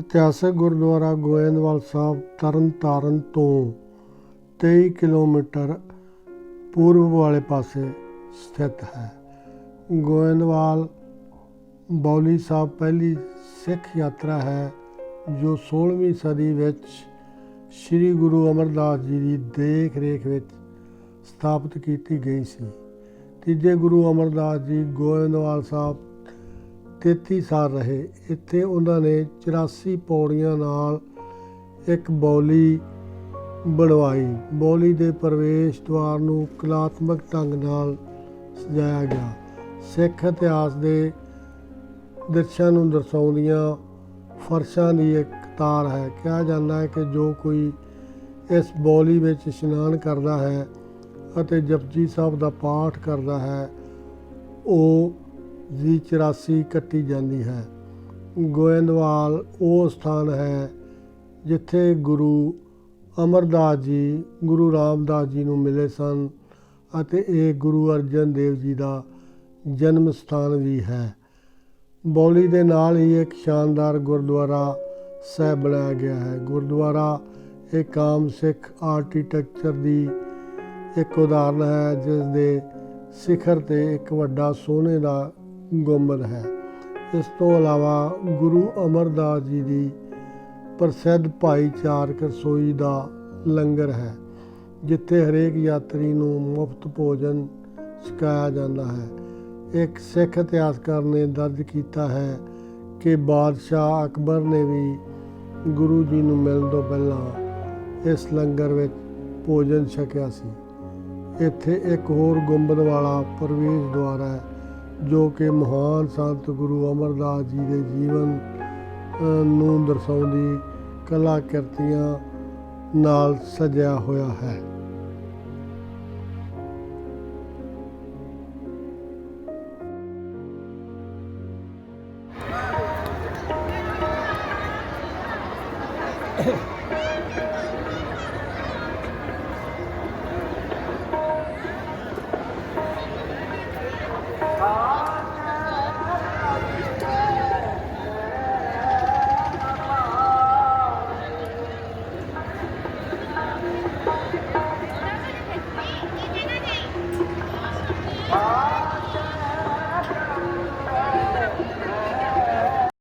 ਇਤਿਹਾਸਕ ਗੁਰਦੁਆਰਾ ਗੋਇੰਦਵਾਲ ਸਾਹਿਬ ਤਰਨਤਾਰਨ ਤੋਂ 23 ਕਿਲੋਮੀਟਰ ਪੂਰਬ ਵਾਲੇ ਪਾਸੇ ਸਥਿਤ ਹੈ। ਗੋਇੰਦਵਾਲ ਬੌਲੀ ਸਾਹਿਬ ਪਹਿਲੀ ਸਿੱਖ ਯਾਤਰਾ ਹੈ, ਜੋ 16ਵੀਂ ਸਦੀ ਵਿੱਚ ਸ੍ਰੀ ਗੁਰੂ ਅਮਰਦਾਸ ਜੀ ਦੀ ਦੇਖ ਰੇਖ ਵਿੱਚ ਸਥਾਪਿਤ ਕੀਤੀ ਗਈ ਸੀ। ਤੀਜੇ ਗੁਰੂ ਅਮਰਦਾਸ ਜੀ ਗੋਇੰਦਵਾਲ ਸਾਹਿਬ 33 ਸਾਲ ਰਹੇ। ਇੱਥੇ ਉਹਨਾਂ ਨੇ 84 ਪੌੜੀਆਂ ਨਾਲ ਇੱਕ ਬੌਲੀ ਬਣਵਾਈ। ਬੌਲੀ ਦੇ ਪ੍ਰਵੇਸ਼ ਦੁਆਰ ਨੂੰ ਕਲਾਤਮਕ ਢੰਗ ਨਾਲ ਸਜਾਇਆ ਗਿਆ। ਸਿੱਖ ਇਤਿਹਾਸ ਦੇ ਦ੍ਰਿਸ਼ਾਂ ਨੂੰ ਦਰਸਾਉਂਦੀਆਂ ਫਰਸ਼ਾਂ ਦੀ ਇੱਕ ਤਾਰ ਹੈ। ਕਿਹਾ ਜਾਂਦਾ ਹੈ ਕਿ ਜੋ ਕੋਈ ਇਸ ਬੌਲੀ ਵਿੱਚ ਇਸ਼ਨਾਨ ਕਰਦਾ ਹੈ ਅਤੇ ਜਪਜੀ ਸਾਹਿਬ ਦਾ ਪਾਠ ਕਰਦਾ ਹੈ, ਉਹ ਦੀ 84 ਕੱਟੀ ਜਾਂਦੀ ਹੈ। ਗੋਇੰਦਵਾਲ ਉਹ ਸਥਾਨ ਹੈ ਜਿੱਥੇ ਗੁਰੂ ਅਮਰਦਾਸ ਜੀ, ਗੁਰੂ ਰਾਮਦਾਸ ਜੀ ਨੂੰ ਮਿਲੇ ਸਨ ਅਤੇ ਇਹ ਗੁਰੂ ਅਰਜਨ ਦੇਵ ਜੀ ਦਾ ਜਨਮ ਸਥਾਨ ਵੀ ਹੈ। ਬੌਲੀ ਦੇ ਨਾਲ ਹੀ ਇੱਕ ਸ਼ਾਨਦਾਰ ਗੁਰਦੁਆਰਾ ਸਾਹਿਬ ਬਣਾਇਆ ਗਿਆ ਹੈ। ਗੁਰਦੁਆਰਾ ਇੱਕ ਆਮ ਸਿੱਖ ਆਰਕੀਟੈਕਚਰ ਦੀ ਇੱਕ ਉਦਾਹਰਨ ਹੈ, ਜਿਸ ਦੇ ਸਿਖਰ ਤੇ ਇੱਕ ਵੱਡਾ ਸੋਨੇ ਦਾ ਗੁੰਬਦ ਹੈ। ਇਸ ਤੋਂ ਇਲਾਵਾ ਗੁਰੂ ਅਮਰਦਾਸ ਜੀ ਦੀ ਪ੍ਰਸਿੱਧ ਭਾਈਚਾਰਕ ਰਸੋਈ ਦਾ ਲੰਗਰ ਹੈ, ਜਿੱਥੇ ਹਰੇਕ ਯਾਤਰੀ ਨੂੰ ਮੁਫਤ ਭੋਜਨ ਛਕਾਇਆ ਜਾਂਦਾ ਹੈ। ਇੱਕ ਸਿੱਖ ਇਤਿਹਾਸਕਾਰ ਨੇ ਦਰਜ ਕੀਤਾ ਹੈ ਕਿ ਬਾਦਸ਼ਾਹ ਅਕਬਰ ਨੇ ਵੀ ਗੁਰੂ ਜੀ ਨੂੰ ਮਿਲਣ ਤੋਂ ਪਹਿਲਾਂ ਇਸ ਲੰਗਰ ਵਿੱਚ ਭੋਜਨ ਛਕਿਆ ਸੀ। ਇੱਥੇ ਇੱਕ ਹੋਰ ਗੁੰਬਦ ਵਾਲਾ ਪ੍ਰਵੇਸ਼ ਦੁਆਰ ਹੈ ਜੋ ਕਿ ਮਹਾਨ ਸੰਤ ਗੁਰੂ ਅਮਰਦਾਸ ਜੀ ਦੇ ਜੀਵਨ ਨੂੰ ਦਰਸਾਉਂਦੀ ਕਲਾ ਕਿਰਤੀਆਂ ਨਾਲ ਸਜਿਆ ਹੋਇਆ ਹੈ।